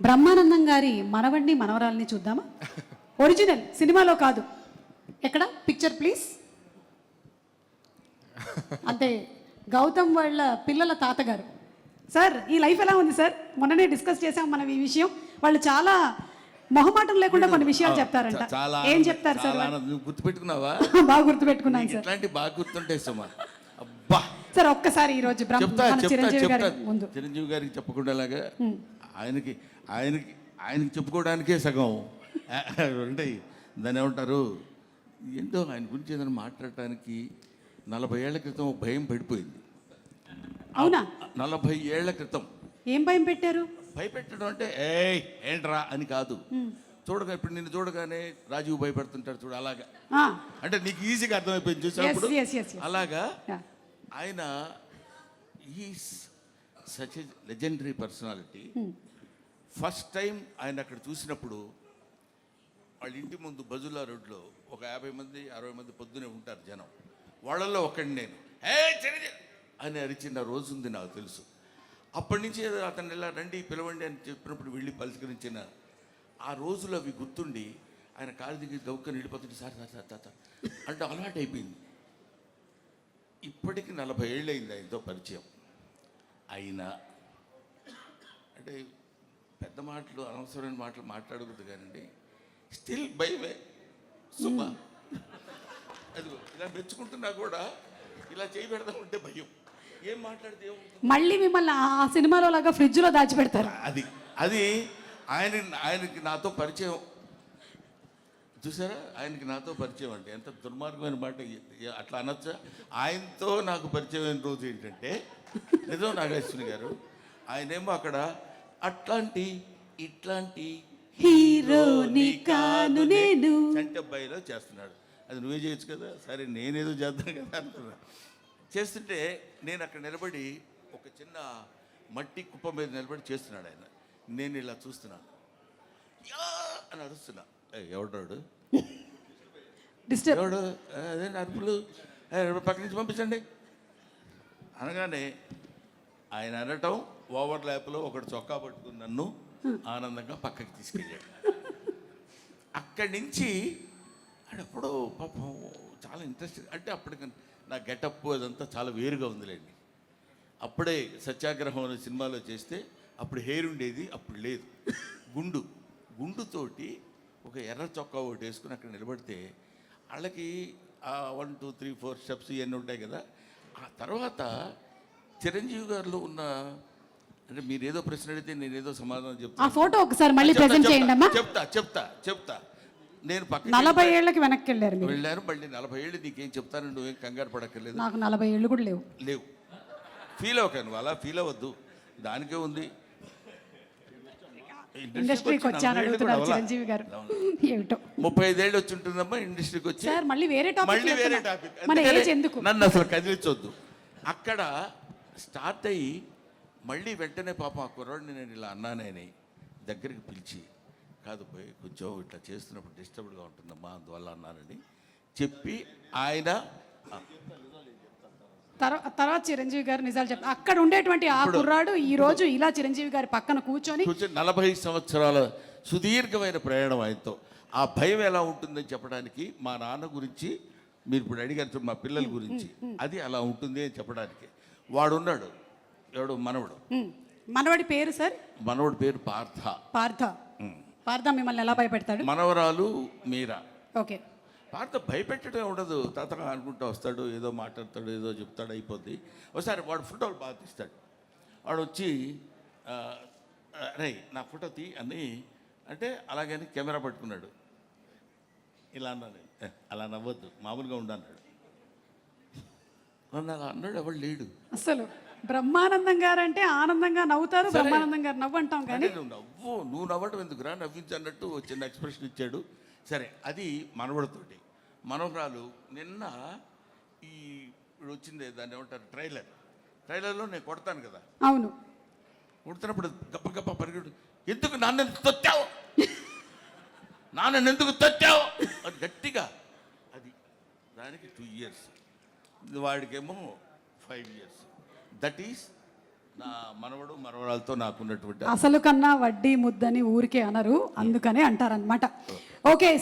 బ్రహ్మానందం గారి మనవడిని మనవరాల్ని చూద్దామా? ఒరిజినల్ సినిమాలో కాదు. ఎక్కడ? పిక్చర్ ప్లీజ్ అంతే గౌతమ్ వాళ్ళ పిల్లల తాతగారు. సార్ ఈ లైఫ్ ఎలా ఉంది సార్ మొన్ననే డిస్కస్ చేసాం మనం ఈ విషయం. వాళ్ళు చాలా మొహమాటం లేకుండా కొన్ని విషయాలు చెప్తారంట. చాలా ఏం చెప్తారు సార్. నువ్వు గుర్తుపెట్టుకున్నావా? బాగా గుర్తుపెట్టుకున్నాను సార్ ఇట్లాంటి బాగా గుర్తుంటాయి సుమా? అబ్బా! సార్ ఒక్కసారి ఈ రోజు చిరంజీవి గారి ముందు. చిరంజీవి గారికి చెప్పకుండా ఆయనకి ఆయనకి ఆయనకి చెప్పుకోవడానికే సగం. ఉంటాయి దాన్ని ఏమంటారు? ఏంటో ఆయన గురించి ఏదైనా మాట్లాడటానికి నలభై ఏళ్ళ క్రితం భయం పడిపోయింది. అవునా? నలభై ఏళ్ళ క్రితం. ఏం భయం పెట్టారు? భయపెట్టడం అంటే ఏయ్ ఏంట్రా? అని కాదు. చూడగా ఇప్పుడు నిన్ను చూడగానే రాజీవ్ భయపెడుతుంటాడు చూడు అలాగా. అంటే నీకు ఈజీగా అర్థమైపోయింది చూసినప్పుడు yes. అలాగా. ఆయన ఈ such legendary personality first time ఆయన అక్కడ చూసినప్పుడు వాళ్ళ ఇంటి ముందు బజులా రోడ్లో ఒక యాభై మంది అరవై మంది పొద్దునే ఉంటారు జనం. వాళ్ళల్లో ఒకడిని నేను. హే చిరంజీవి! అని అరిచిన రోజు ఉంది నాకు తెలుసు. అప్పటి నుంచి అతను ఇలా రండి పిలవండి అని చెప్పినప్పుడు వెళ్ళి పలకరించిన ఆ రోజులు అవి గుర్తుండి ఆయన కాలు దిగి గౌక్కని వెళ్ళిపోతుంటే సార్ సార్ సార్ సార్ అంటే అలవాటు అయిపోయింది ఇప్పటికి నలభై ఏళ్ళు అయింది ఆయనతో పరిచయం. అయినా అంటే పెద్ద మాటలు అనవసరమైన మాటలు మాట్లాడకూడదు కానండి. స్టిల్ భయమే సుమా అది ఇలా మెచ్చుకుంటున్నా కూడా ఇలా చేయి పెడదాం ఉంటే భయం. ఏం మాట్లాడితే? మళ్ళీ మిమ్మల్ని ఆ సినిమాలో లాగా ఫ్రిడ్జ్లో దాచిపెడతారు. అది అది ఆయన ఆయనకి నాతో పరిచయం. చూసారా? ఆయనకి నాతో పరిచయం అంటే ఎంత దుర్మార్గమైన మాట అట్లా అనొచ్చా? ఆయనతో నాకు పరిచయం అయిన రోజు ఏంటంటే నిజం నాగేశ్వరి గారు. ఆయనేమో అక్కడ అట్లాంటి ఇట్లాంటి హీరోని కాను నేను. చంటబ్బాయిలో చేస్తున్నాడు. అది నువ్వే చేయొచ్చు కదా? సరే నేనేదో చేద్దాం కదా అనుకున్నా. చేస్తుంటే నేను అక్కడ నిలబడి ఒక చిన్న మట్టి కుప్ప మీద నిలబడి చేస్తున్నాడు ఆయన. నేను ఇలా చూస్తున్నాను. యా అని అరుస్తున్నా. "ఏయ్, ఎవడాడు ఎవడు? "ఏ, అదే అరుపులు. "ఏ, పక్క నుంచి పంపించండి. అనగానే ఆయన అనటం ఓవర్ ల్యాప్లో ఒకడు చొక్కా పట్టుకుని నన్ను ఆనందంగా పక్కకి తీసుకెళ్ళాడు. అక్కడి నుంచి ఆడెప్పుడో పాపం చాలా ఇంట్రెస్ట్ అంటే అప్పటికి నా గెటప్ అదంతా చాలా వేరుగా ఉందిలేండి. అప్పుడే సత్యాగ్రహం అనే సినిమాలో చేస్తే అప్పుడు హెయిర్ ఉండేది అప్పుడు లేదు. గుండు గుండుతోటి ఒక ఎర్ర చొక్కా ఒకటి వేసుకుని అక్కడ నిలబడితే వాళ్ళకి ఆ one two three four steps ఇవన్నీ ఉంటాయి కదా ఆ తర్వాత చిరంజీవి గారిలో ఉన్న అంటే మీరు ఏదో ప్రశ్న అడిగితే నేను ఏదో సమాధానం ఆ చెప్తాను ఫోటో ఒకసారి మళ్ళీ చెప్తా, ప్రెజెంట్ చెప్తా, చేయండి అమ్మా. చెప్తా చెప్తా చెప్తా. నేను పక్కన నలభై ఏళ్ళకి వెనక్కి వెళ్ళారు మీరు. వెళ్ళాను మళ్ళీ నలభై ఏళ్ళు నీకేం చెప్తాను నువ్వేం కంగారు పడక్కర్లేదు. నాకు నలభై ఏళ్ళు కూడా లేవు. లేవు. ఫీల్ అవ్వక నువ్వు అలా ఫీల్ అవ్వద్దు. దానికే ఉంది. ఇండస్ట్రీకి వచ్చాను అడుగుతున్నారు చిరంజీవి గారు. ఏమిటో? ముప్పై ఐదేళ్ళు వచ్చి ఉంటుందమ్మా ఇండస్ట్రీకి వచ్చి. సార్ మళ్ళీ వేరే మళ్ళీ వేరే టాపిక్ టాపిక్ మన ఏజ్ ఎందుకు? నన్ను అసలు కదిలించొద్దు. అక్కడ స్టార్ట్ అయ్యి మళ్ళీ వెంటనే పాపం ఆ కుర్రాడిని నేను ఇలా అన్నానని దగ్గరికి పిలిచి కాదు పోయి కొంచెం ఇట్లా చేస్తున్నప్పుడు డిస్టర్బ్డ్గా ఉంటుందమ్మా అందువల్ల అన్నానని చెప్పి ఆయన తర్వాత చిరంజీవి గారు నిజాలు చెప్తారు అక్కడ ఉండేటువంటి ఆ కుర్రాడు ఈ రోజు ఇలా చిరంజీవి గారి పక్కన కూర్చొని నలభై సంవత్సరాల సుదీర్ఘమైన ప్రయాణం ఆయనతో. ఆ భయం ఎలా ఉంటుందని చెప్పడానికి మా నాన్న గురించి మీరు ఇప్పుడు అడిగారు మా పిల్లల గురించి. అది అలా ఉంటుంది అని చెప్పడానికి. వాడున్నాడు ఎవడు? మనవడు. మనవడి పేరు సార్? మనవడి పేరు పార్థ. పార్థ. పార్థ మిమ్మల్ని ఎలా భయపెడతాడు? మనవరాలు మీరా. ఓకే. పార్థ భయపెట్టడం ఉండదు. తాత అనుకుంటూ వస్తాడు ఏదో మాట్లాడతాడు ఏదో చెప్తాడు అయిపోద్ది. ఒకసారి వాడు ఫోటోలు బాగా తీస్తాడు. వాడు వచ్చి "ఆ, రే నా ఫోటో తీ అని అంటే అలాగని కెమెరా పట్టుకున్నాడు. ఇలా అన్నాడు. "ఏ, అలా నవ్వద్దు మామూలుగా ఉండన్నాడు నన్ను అలా అన్నాడు ఎవడు లేడు. అసలు బ్రహ్మానందం గారు అంటే ఆనందంగా నవ్వుతారు బ్రహ్మానందం గారు నవ్వు అంటాం కానీ. నువ్వు నవ్వు నువ్వు నవ్వడం ఎందుకురా? నవ్వించు అన్నట్టు చిన్న ఎక్స్ప్రెషన్ ఇచ్చాడు. సరే అది మనవడితోటి. మనవరాలు నిన్న ఈ ఇప్పుడు వచ్చింది దాన్ని ఏమంటారు ట్రైలర్. ట్రైలర్లో నేను కొడతాను కదా. అవును. కొడుతున్నప్పుడు గప్ప గప్ప పరిగెడు ఎందుకు నాన్న తొత్తావు నాన్న ఎందుకు తొత్తావు అది గట్టిగా. అది దానికి టూ ఇయర్స్ వాడికేమో ఫైవ్ ఇయర్స్ దట్ ఈస్ నా మనవడు మనవరాలతో నాకున్నటువంటి అసలు కన్నా వడ్డీ ముద్దని ఊరికే అనరు అందుకనే అంటారనమాట ఓకే